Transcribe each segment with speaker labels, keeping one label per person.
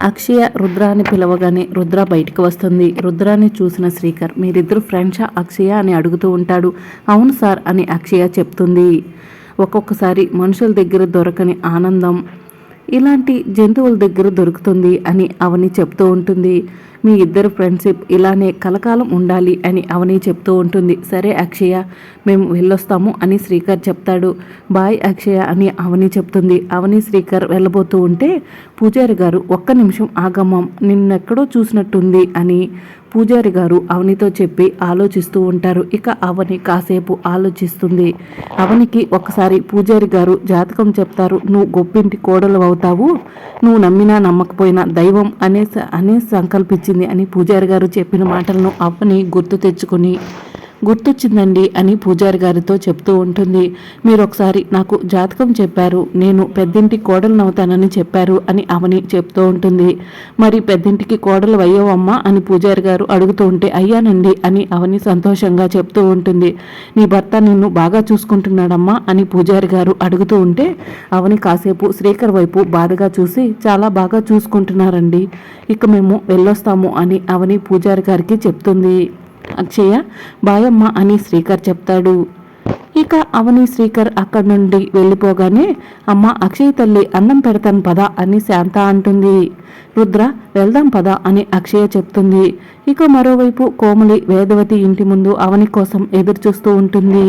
Speaker 1: అక్షయ రుద్రాని పిలవగానే రుద్ర బయటికి వస్తుంది. రుద్రాన్ని చూసిన శ్రీకర్ మీరిద్దరు ఫ్రెండ్షా అక్షయ? అని అడుగుతూ ఉంటాడు. అవును సార్ అని అక్షయ చెప్తుంది. ఒక్కొక్కసారి మనుషుల దగ్గర దొరకని ఆనందం ఇలాంటి జంతువుల దగ్గర దొరుకుతుంది అని అవని చెప్తూ ఉంటుంది. మీ ఇద్దరు ఫ్రెండ్షిప్ ఇలానే కలకాలం ఉండాలి అని అవని చెప్తూ ఉంటుంది. సరే అక్షయ మేము వెళ్ళొస్తాము అని శ్రీకర్ చెప్తాడు. బాయ్ అక్షయ అని అవని చెప్తుంది. అవని శ్రీకర్ వెళ్ళబోతూ ఉంటే పూజారి గారు ఒక్క నిమిషం ఆగమం నిన్నెక్కడో చూసినట్టుంది అని పూజారి గారు అవనితో చెప్పి ఆలోచిస్తూ ఉంటారు. ఇక అవని కాసేపు ఆలోచిస్తుంది. అవనికి ఒకసారి పూజారి గారు జాతకం చెప్తారు. నువ్వు గొప్పింటి కోడలు అవుతావు. నువ్వు నమ్మినా నమ్మకపోయినా దైవం అనే అనే సంకల్పించింది అని పూజారి గారు చెప్పిన మాటలను అవని గుర్తు తెచ్చుకొని గుర్తొచ్చిందండి అని పూజారి గారితో చెప్తూ ఉంటుంది. మీరు ఒకసారి నాకు జాతకం చెప్పారు. నేను పెద్దింటి కోడలు నవ్వుతానని చెప్పారు అని అవని చెప్తూ ఉంటుంది. మరి పెద్దింటికి కోడలు అయ్యావమ్మా అని పూజారి గారు అడుగుతూ ఉంటే అయ్యానండి అని అవని సంతోషంగా చెప్తూ ఉంటుంది. నీ భర్త నిన్ను బాగా చూసుకుంటున్నాడమ్మా అని పూజారి గారు అడుగుతూ ఉంటే అవని కాసేపు శ్రీకర్ వైపు బాధగా చూసి చాలా బాగా చూసుకుంటున్నారండి. ఇక మేము వెళ్ళొస్తాము అని అవని పూజారి గారికి చెప్తుంది. అక్షయ బాయమ్మ అని శ్రీకర్ చెప్తాడు. ఇక అవని శ్రీకర్ అక్కడి నుండి వెళ్ళిపోగానే అమ్మ అక్షయ్ తల్లి అన్నం పెడతాను పద అని శాంత అంటుంది. రుద్ర వెళ్దాం పద అని అక్షయ చెప్తుంది. ఇక మరోవైపు కోమలి వేదవతి ఇంటి ముందు అవని కోసం ఎదురు చూస్తూ ఉంటుంది.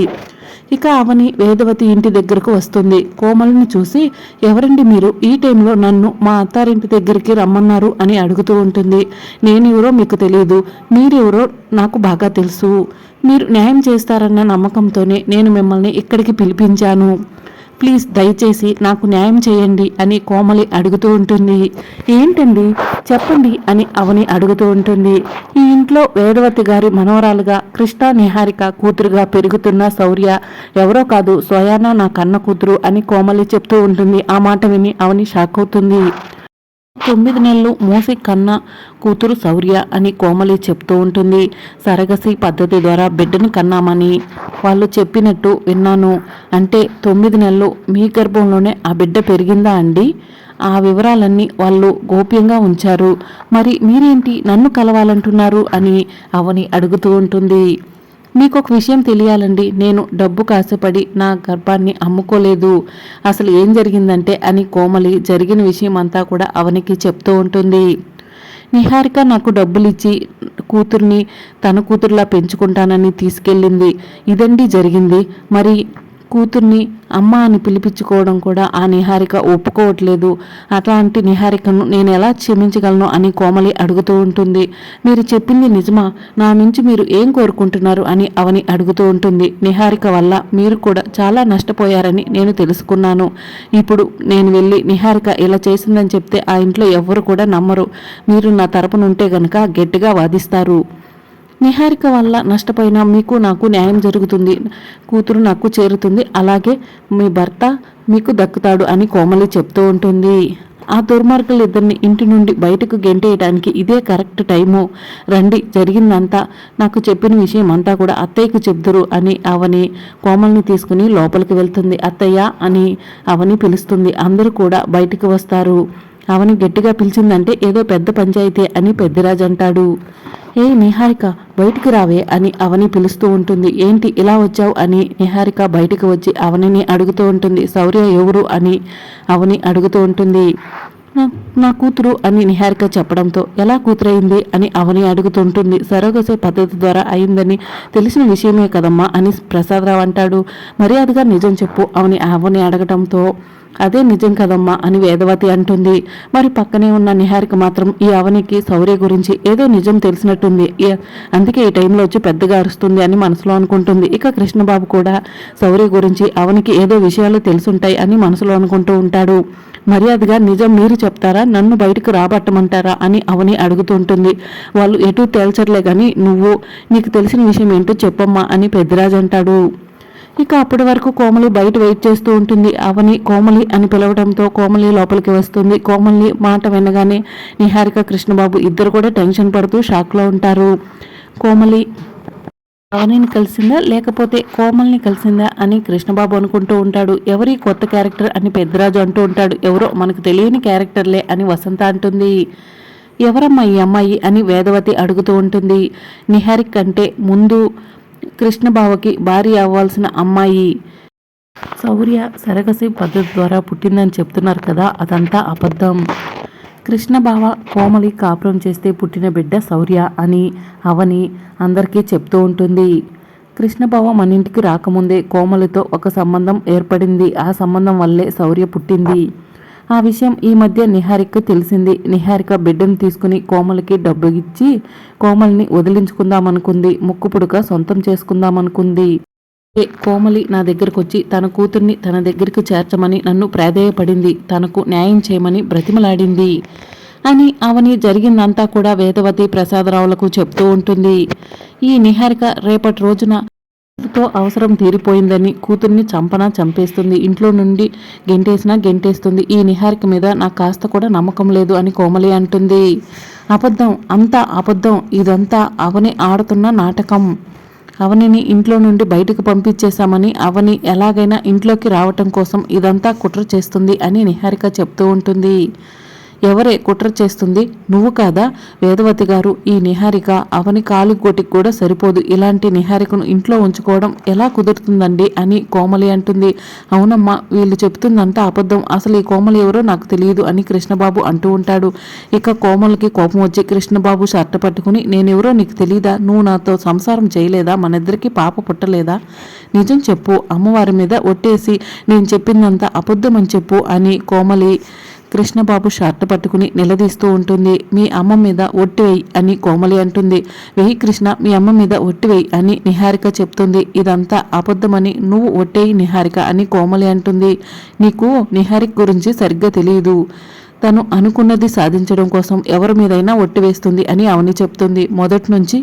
Speaker 1: ఇక అవని వేదవతి ఇంటి దగ్గరకు వస్తుంది. కోమలను చూసి ఎవరండి మీరు? ఈ టైంలో నన్ను మా అత్తారింటి దగ్గరికి రమ్మన్నారు అని అడుగుతూ ఉంటుంది. నేనెవరో మీకు తెలియదు మీరెవరో నాకు బాగా తెలుసు. మీరు న్యాయం చేస్తారన్న నమ్మకంతోనే నేను మిమ్మల్ని ఇక్కడికి పిలిపించాను. ప్లీజ్ దయచేసి నాకు న్యాయం చేయండి అని కోమలి అడుగుతూ ఉంటుంది. ఏంటండి? చెప్పండి అని అవని అడుగుతూ ఉంటుంది. ఈ ఇంట్లో వేదవతి గారి మనవరాలుగా కృష్ణ నిహారిక కూతురుగా పెరుగుతున్న శౌర్య ఎవరో కాదు స్వయానా నా కన్న కూతురు అని కోమలి చెప్తూ ఉంటుంది. ఆ మాట విని అవని షాక్ అవుతుంది. తొమ్మిది నెలలు మూసి కన్న కూతురు శౌర్య అని కోమలి చెప్తూ ఉంటుంది. సరగసి పద్ధతి ద్వారా బిడ్డను కన్నామని వాళ్ళు చెప్పినట్టు విన్నాను. అంటే తొమ్మిది నెలలు మీ గర్భంలోనే ఆ బిడ్డ పెరిగిందా అండి? ఆ వివరాలన్నీ వాళ్ళు గోప్యంగా ఉంచారు. మరి మీరేంటి నన్ను కలవాలంటున్నారు అని అవని అడుగుతూ ఉంటుంది. మీకు ఒక విషయం తెలియాలండి. నేను డబ్బు కాసపడి నా గర్భాన్ని అమ్ముకోలేదు. అసలు ఏం జరిగిందంటే అని కోమలి జరిగిన విషయం అంతా కూడా అవనికి చెప్తూ ఉంటుంది. నిహారిక నాకు డబ్బులు ఇచ్చి కూతుర్ని తన కూతురులా పెంచుకుంటానని తీసుకెళ్ళింది. ఇదండి జరిగింది. మరి కూతుర్ని అమ్మ అని పిలిపించుకోవడం కూడా ఆ నిహారిక ఒప్పుకోవట్లేదు. అట్లాంటి నిహారికను నేను ఎలా క్షమించగలను అని కోమలి అడుగుతూ ఉంటుంది. మీరు చెప్పింది నిజమా? నా నుంచి మీరు ఏం కోరుకుంటున్నారు అని అవని అడుగుతూ ఉంటుంది. నిహారిక వల్ల మీరు కూడా చాలా నష్టపోయారని నేను తెలుసుకున్నాను. ఇప్పుడు నేను వెళ్ళి నిహారిక ఇలా చేసిందని చెప్తే ఆ ఇంట్లో ఎవ్వరు కూడా నమ్మరు. మీరు నా తరపునుంటే గనక గట్టిగా వాదిస్తారు. నిహారిక వల్ల నష్టపోయిన మీకు నాకు న్యాయం జరుగుతుంది కూతురు నాకు చేరుతుంది అలాగే మీ భర్త మీకు దక్కుతాడు అని కోమలి చెప్తూ ఉంటుంది. ఆ దుర్మార్గులు ఇద్దరిని ఇంటి నుండి బయటకు గెంటేయడానికి ఇదే కరెక్ట్ టైము. రండి జరిగిందంతా నాకు చెప్పిన విషయం అంతా కూడా అత్తయ్యకు చెప్దురు అని అవని కోమల్ని తీసుకుని లోపలికి వెళ్తుంది. అత్తయ్య అని అవని పిలుస్తుంది. అందరూ కూడా బయటికి వస్తారు. అవని గట్టిగా పిలిచిందంటే ఏదో పెద్ద పంచాయతీ అని పెద్దరాజు అంటాడు. ఏ నిహారిక బయటికి రావే అని అవని పిలుస్తూ ఉంటుంది. ఏంటి ఇలా వచ్చావు అని నిహారిక బయటికి వచ్చి అవనిని అడుగుతూ ఉంటుంది. శౌర్య ఎవరు అని అవని అడుగుతూ ఉంటుంది. నా కూతురు అని నిహారిక చెప్పడంతో ఎలా కూతురైంది? అని అవని అడుగుతుంటుంది. సరోగసే పద్ధతి ద్వారా అయిందని తెలిసిన విషయమే కదమ్మా అని ప్రసాదరావు అంటాడు. మర్యాదగా నిజం చెప్పు అవని అవని అడగటంతో అదే నిజం కదమ్మా అని వేదవతి అంటుంది. మరి పక్కనే ఉన్న నిహారిక మాత్రం ఈ అవనికి శౌర్య గురించి ఏదో నిజం తెలిసినట్టుంది. అందుకే ఈ టైంలో వచ్చి పెద్దగా అరుస్తుంది అని మనసులో అనుకుంటుంది. ఇక కృష్ణబాబు కూడా శౌర్య గురించి అవనికి ఏదో విషయాలు తెలుసుంటాయి అని మనసులో అనుకుంటూ ఉంటాడు. మర్యాదగా నిజం మీరు చెప్తారా? నన్ను బయటకు రాబట్టమంటారా? అని అవని అడుగుతుంటుంది. వాళ్ళు ఎటు తేల్చర్లే కానీ నువ్వు నీకు తెలిసిన విషయం ఏంటో చెప్పమ్మా అని పెద్దరాజు అంటాడు. ఇక అప్పటి వరకు కోమలి బయట వెయిట్ చేస్తూ ఉంటుంది. అవని కోమలి అని పిలవడంతో కోమలి లోపలికి వస్తుంది. కోమలి మాట వినగానే నిహారిక కృష్ణబాబు ఇద్దరు కూడా టెన్షన్ పడుతూ షాక్లో ఉంటారు. కోమలి అవనిని కలిసిందా? లేకపోతే కోమల్ని కలిసిందా అని కృష్ణబాబు అనుకుంటూ ఉంటాడు. ఎవరి కొత్త క్యారెక్టర్ అని పెద్దరాజు అంటూ ఉంటాడు. ఎవరో మనకు తెలియని క్యారెక్టర్లే అని వసంత అంటుంది. ఎవరమ్మా ఈ అమ్మాయి అని వేదవతి అడుగుతూ ఉంటుంది. నిహారిక్ కంటే ముందు కృష్ణబావకి భార్య అవ్వాల్సిన అమ్మాయి శౌర్య సరగసి పద్ధతి ద్వారా పుట్టిందని చెప్తున్నారు కదా అదంతా అబద్ధం. కృష్ణబావ కోమలి కాపురం చేస్తే పుట్టిన బిడ్డ శౌర్య అని అవని అందరికీ చెప్తూ ఉంటుంది. కృష్ణబావ మన ఇంటికి రాకముందే కోమలితో ఒక సంబంధం ఏర్పడింది. ఆ సంబంధం వల్లే శౌర్య పుట్టింది. ఆ విషయం ఈ మధ్య నిహారిక తెలిసింది. నిహారిక బిడ్డను తీసుకుని కోమలికి డబ్బు ఇచ్చి కోమలిని వదిలించుకుందామనుకుంది. ముక్కు పుడక సొంతం చేసుకుందామనుకుంది. కోమలి నా దగ్గరకు వచ్చి తన కూతుర్ని తన దగ్గరికి చేర్చమని నన్ను ప్రాధేయపడింది. తనకు న్యాయం చేయమని బ్రతిమలాడింది. అని అవని జరిగిందంతా కూడా వేదవతి ప్రసాదరావులకు చెప్తూ ఉంటుంది. ఈ నిహారిక రేపటి రోజున తో అవసరం తీరిపోయిందని కూతుర్ని చంపనా చంపేస్తుంది. ఇంట్లో నుండి గెంటేసినా గెంటేస్తుంది. ఈ నిహారిక మీద నాకు కాస్త కూడా నమ్మకం లేదు అని కోమలి అంటుంది. అబద్ధం అంతా అబద్ధం ఇదంతా అవని ఆడుతున్న నాటకం. అవనిని ఇంట్లో నుండి బయటకు పంపించేశామని అవని ఎలాగైనా ఇంట్లోకి రావటం కోసం ఇదంతా కుట్ర చేస్తుంది అని నిహారిక చెప్తూ ఉంటుంది. ఎవరే కుట్ర చేస్తుంది? నువ్వు కాదా? వేదవతి గారు ఈ నిహారిక అవని కాలి గోటికి కూడా సరిపోదు. ఇలాంటి నిహారికను ఇంట్లో ఉంచుకోవడం ఎలా కుదురుతుందండి అని కోమలి అంటుంది. అవునమ్మా వీళ్ళు చెప్తుందంతా అబద్ధం. అసలు ఈ కోమలి ఎవరో నాకు తెలియదు అని కృష్ణబాబు అంటూ ఉంటాడు. ఇక కోమలికి కోపం వచ్చి కృష్ణబాబు షర్ట్ పట్టుకుని నేనెవరో నీకు తెలియదా నువ్వు నాతో సంసారం చేయలేదా? మనిద్దరికి పాప పుట్టలేదా? నిజం చెప్పు అమ్మవారి మీద ఒట్టేసి నేను చెప్పిందంతా అబద్ధం అని చెప్పు అని కోమలి కృష్ణబాబు షర్ట్ పట్టుకుని నిలదీస్తూ ఉంటుంది. మీ అమ్మ మీద ఒట్టివేయి అని కోమలి అంటుంది. వెయ్యి కృష్ణ మీ అమ్మ మీద ఒట్టివేయి అని నిహారిక చెప్తుంది. ఇదంతా అబద్ధమని నువ్వు ఒట్టేయి నిహారిక అని కోమలి అంటుంది. నీకు నిహారిక గురించి సరిగ్గా తెలియదు తను అనుకున్నది సాధించడం కోసం ఎవరి మీదైనా ఒట్టి వేస్తుంది అని అవని చెప్తుంది. మొదటి నుంచి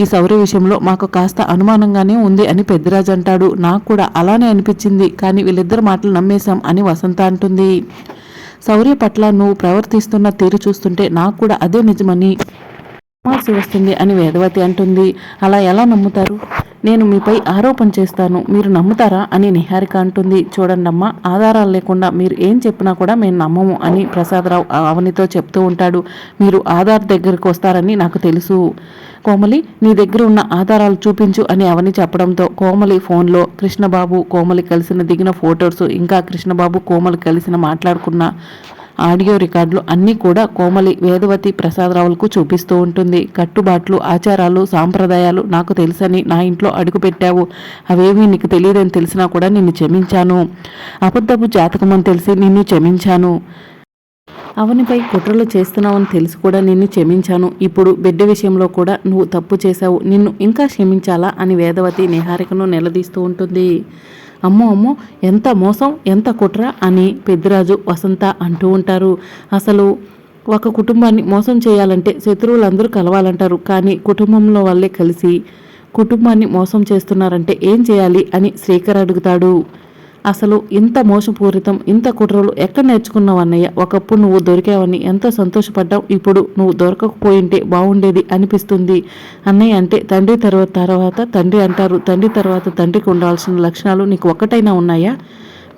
Speaker 1: ఈ సౌర్య విషయంలో మాకు కాస్త అనుమానంగానే ఉంది అని పెద్దరాజు అంటాడు. నాకు కూడా అలానే అనిపించింది కానీ వీళ్ళిద్దరు మాటలు నమ్మేశాం అని వసంత అంటుంది. శౌర్య పట్ల నువ్వు ప్రవర్తిస్తున్న తీరు చూస్తుంటే నాకు కూడా అదే నిజమని నమ్మాల్సి వస్తుంది అని వేదవతి అంటుంది. అలా ఎలా నమ్ముతారు? నేను మీపై ఆరోపణ చేస్తాను. మీరు నమ్ముతారా? అని నిహారిక అంటుంది. చూడండమ్మా ఆధారాలు లేకుండా మీరు ఏం చెప్పినా కూడా మేము నమ్మము అని ప్రసాదరావు అవనితో చెప్తూ ఉంటాడు. మీరు ఆధార్ దగ్గరికి వస్తారని నాకు తెలుసు. కోమలి నీ దగ్గర ఉన్న ఆధారాలు చూపించు అని అవని చెప్పడంతో కోమలి ఫోన్లో కృష్ణబాబు కోమలి కలిసిన దిగిన ఫొటోస్ ఇంకా కృష్ణబాబు కోమలి కలిసిన మాట్లాడుకున్న ఆడియో రికార్డులు అన్నీ కూడా కోమలి వేదవతి ప్రసాదరావులకు చూపిస్తూ ఉంటుంది. కట్టుబాట్లు ఆచారాలు సాంప్రదాయాలు నాకు తెలుసని నా ఇంట్లో అడుగుపెట్టావు. అవేమీ నీకు తెలియదని తెలిసినా కూడా నిన్ను క్షమించాను. అబద్ధపు జాతకమని తెలిసి నిన్ను క్షమించాను. అవనిపై కుట్రలు చేస్తున్నావని తెలిసి కూడా నిన్ను క్షమించాను. ఇప్పుడు బిడ్డ విషయంలో కూడా నువ్వు తప్పు చేశావు. నిన్ను ఇంకా క్షమించాలా అని వేదవతి నిహారికను నిలదీస్తూ ఉంటుంది. అమ్మో అమ్మో ఎంత మోసం ఎంత కుట్ర అని పెద్దిరాజు వసంత అంటూ ఉంటారు. అసలు ఒక కుటుంబాన్ని మోసం చేయాలంటే శత్రువులందరూ కలవాలంటారు. కానీ కుటుంబంలో వాళ్ళే కలిసి కుటుంబాన్ని మోసం చేస్తున్నారంటే ఏం చేయాలి అని శ్రీకర్ అడుగుతాడు. అసలు ఇంత మోసపూరితం ఇంత కుట్రలు ఎక్కడ నేర్చుకున్నావు అన్నయ్య? ఒకప్పుడు నువ్వు దొరికావని ఎంతో సంతోషపడ్డావు ఇప్పుడు నువ్వు దొరకకపోయింటే బాగుండేది అనిపిస్తుంది. అన్నయ్య అంటే తండ్రి తర్వాత తర్వాత తండ్రి అంటారు. తండ్రి తర్వాత తండ్రికి ఉండాల్సిన లక్షణాలు నీకు ఒక్కటైనా ఉన్నాయా?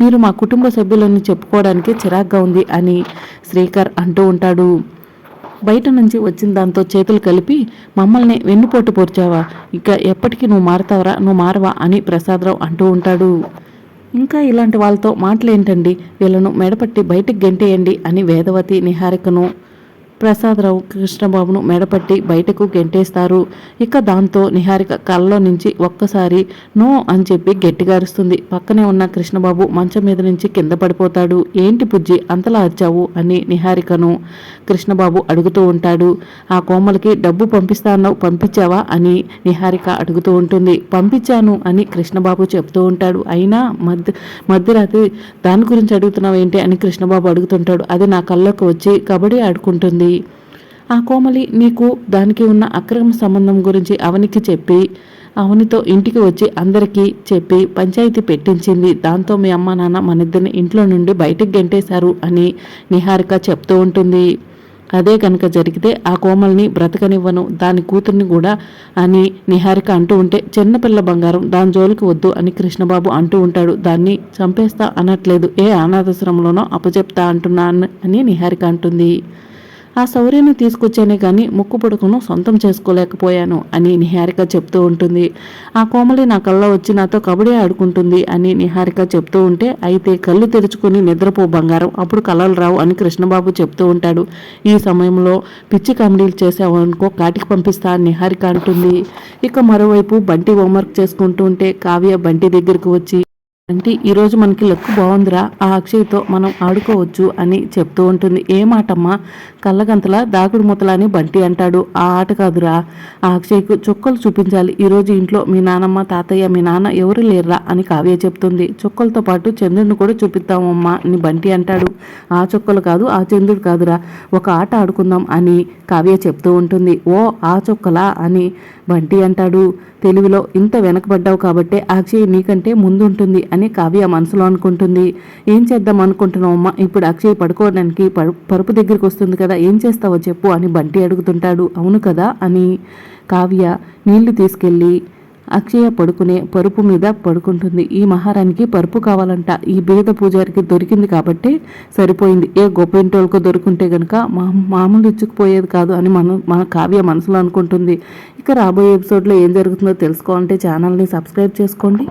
Speaker 1: మీరు మా కుటుంబ సభ్యులని చెప్పుకోవడానికి చిరాగ్గా ఉంది అని శ్రీకర్ అంటూ ఉంటాడు. బయట నుంచి వచ్చిన దాంతో చేతులు కలిపి మమ్మల్ని వెన్నుపోటు పొరిచావా ఇక ఎప్పటికీ నువ్వు మారతావరా? నువ్వు మారవా? అని ప్రసాదరావు అంటూ ఉంటాడు. ఇంకా ఇలాంటి వాళ్ళతో మాటలేంటండి? వీళ్ళను మెడపట్టి బయటికి గెంటేయండి అని వేదవతి నిహారికను ప్రసాదరావు కృష్ణబాబును మెడపట్టి బయటకు గెంటేస్తారు. ఇక దాంతో నిహారిక కళ్ళలో నుంచి ఒక్కసారి నో అని చెప్పి గట్టిగా అరుస్తుంది పక్కనే ఉన్న కృష్ణబాబు మంచం మీద నుంచి కింద పడిపోతాడు. ఏంటి బుజ్జి అంతలా వచ్చావు అని నిహారికను కృష్ణబాబు అడుగుతూ ఉంటాడు. ఆ కోమలకి డబ్బు పంపిస్తాను పంపించావా? అని నిహారిక అడుగుతూ ఉంటుంది. పంపించాను అని కృష్ణబాబు చెప్తూ ఉంటాడు. అయినా మధ్య మధ్యరాత్రి దాని గురించి అడుగుతున్నావు ఏంటి అని కృష్ణబాబు అడుగుతుంటాడు. అది నా కళ్ళకు వచ్చి కబడ్డీ ఆడుకుంటుంది. ఆ కోమలి నీకు దానికి ఉన్న అక్రమ సంబంధం గురించి అవనికి చెప్పి అవనితో ఇంటికి వచ్చి అందరికీ చెప్పి పంచాయతీ పెట్టించింది. దాంతో మీ అమ్మ నాన్న మన ఇద్దరిని ఇంట్లో నుండి బయటకు గెంటేశారు అని నిహారిక చెప్తూ ఉంటుంది. అదే కనుక జరిగితే ఆ కోమల్ని బ్రతకనివ్వను దాని కూతుర్ని కూడా అని నిహారిక అంటూ ఉంటే చిన్నపిల్ల బంగారం దాని జోలికి వద్దు అని కృష్ణబాబు అంటూ ఉంటాడు. దాన్ని చంపేస్తా అనట్లేదు. ఏ అనాథాశ్రమంలోనో అప్పచెప్తా అంటున్నాను అని నిహారిక అంటుంది. ఆ శౌర్యని తీసుకొచ్చానే కానీ ముక్కు పొడుకును సొంతం చేసుకోలేకపోయాను అని నిహారిక చెప్తూ ఉంటుంది. ఆ కోమలి నా కళ్ళ వచ్చి నాతో కబడ్డీ ఆడుకుంటుంది అని నిహారిక చెప్తూ ఉంటే అయితే కళ్ళు తెరుచుకుని నిద్రపో బంగారం అప్పుడు కలలు రావు అని కృష్ణబాబు చెప్తూ ఉంటాడు. ఈ సమయంలో పిచ్చి కామెడీలు చేసావనుకో కాటికి పంపిస్తా అని నిహారిక అంటుంది. ఇక మరోవైపు బంటి హోంవర్క్ చేసుకుంటూ ఉంటే కావ్య బంటి దగ్గరికి వచ్చి అంటే ఈరోజు మనకి లక్ బాగుందిరా ఆ అక్షయ్తో మనం ఆడుకోవచ్చు అని చెప్తూ ఉంటుంది. ఏ మాటమ్మా? కళ్ళగంతలా దాగుడు మూతల అని బంటి అంటాడు. ఆ ఆట కాదురా. ఆ అక్షయ్కు చుక్కలు చూపించాలి. ఈరోజు ఇంట్లో మీ నానమ్మ తాతయ్య మీ నాన్న ఎవరు లేర్రా అని కావ్య చెప్తుంది. చుక్కలతో పాటు చంద్రుడిని కూడా చూపిద్దామమ్మా అని బంటి అంటాడు. ఆ చుక్కలు కాదు ఆ చంద్రుడు కాదురా. ఒక ఆట ఆడుకుందాం అని కావ్య చెప్తూ ఉంటుంది. ఓ ఆ చుక్కలా అని బంటి అంటాడు. తెలుగులో ఇంత వెనకబడ్డావు కాబట్టే అక్షయ్ నీకంటే ముందుంటుంది అని కావ్య మనసులో అనుకుంటుంది. ఏం చేద్దాం అనుకుంటున్నావమ్మా ఇప్పుడు అక్షయ్ పడుకోవడానికి పరుపు దగ్గరికి వస్తుంది కదా ఏం చేస్తావో చెప్పు అని బంటి అడుగుతుంటాడు. అవును కదా? అని కావ్య నీళ్ళు తీసుకెళ్ళి అక్షయ పడుకునే పరుపు మీద పడుకుంటుంది. ఈ మహారానికి పరుపు కావాలంట. ఈ బీద పూజారికి దొరికింది కాబట్టి సరిపోయింది. ఏ గొప్ప ఇంటోళ్ళకు దొరుకుంటే గనుక మా మామూలు ఇచ్చుకుపోయేది కాదు అని మనం మన కావ్య మనసులో అనుకుంటుంది. ఇక రాబోయే ఎపిసోడ్లో ఏం జరుగుతుందో తెలుసుకోవాలంటే ఛానల్ని సబ్స్క్రైబ్ చేసుకోండి.